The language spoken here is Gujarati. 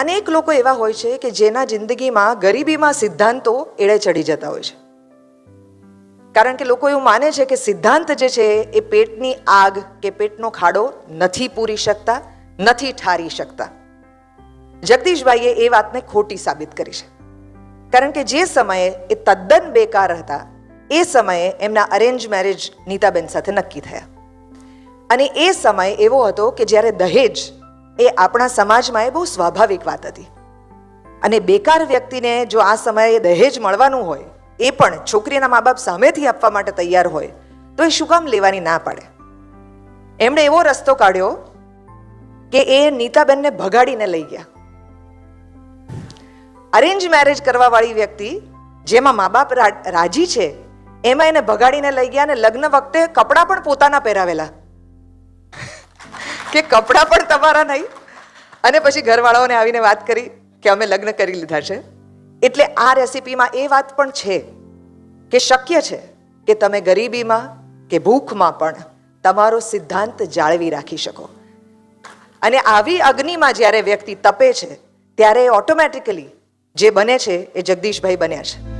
અનેક લોકો એવા હોય છે કે જેના જિંદગીમાં ગરીબીમાં સિદ્ધાંતો એળે ચડી જતા હોય છે. કારણ કે લોકો એવું માને છે કે સિદ્ધાંત જે છે એ પેટની આગ કે પેટનો ખાડો નથી પૂરી શકતા, નથી ઠારી શકતા. જગદીશભાઈએ એ વાતને ખોટી સાબિત કરી છે. કારણ કે જે સમયે એ તદ્દન બેકાર હતા, એ સમયે એમના અરેન્જ મેરેજ નીતાબેન સાથે નક્કી થયા. અને એ સમય એવો હતો કે જ્યારે દહેજ એ આપણા સમાજમાં એ બહુ સ્વાભાવિક વાત હતી. અને બેકાર વ્યક્તિને જો આ સમયે દહેજ મળવાનું હોય, એ પણ છોકરીના મા બાપ સામેથી આપવા માટે તૈયાર હોય, તો એ શું કામ લેવાની ના પાડે. એમણે એવો રસ્તો કાઢ્યો કે એ નીતાબેનને ભગાડીને લઈ ગયા. અરેન્જ મેરેજ કરવાવાળી વ્યક્તિ, જેમાં મા બાપ રાજી છે, એમાં એને ભગાડીને લઈ ગયા અને લગ્ન વખતે કપડાં પણ પોતાના પહેરાવેલા. કે કપડાં પણ તમારા નહીં? અને પછી ઘરવાળાઓને આવીને વાત કરી કે અમે લગ્ન કરી લીધા છે. એટલે આ રેસીપીમાં એ વાત પણ છે કે શક્ય છે કે તમે ગરીબીમાં કે ભૂખમાં પણ તમારો સિદ્ધાંત જાળવી રાખી શકો. અને આવી અગ્નિમાં જ્યારે વ્યક્તિ તપે છે, ત્યારે ઓટોમેટિકલી જે બને છે એ જગદીશભાઈ બન્યા છે.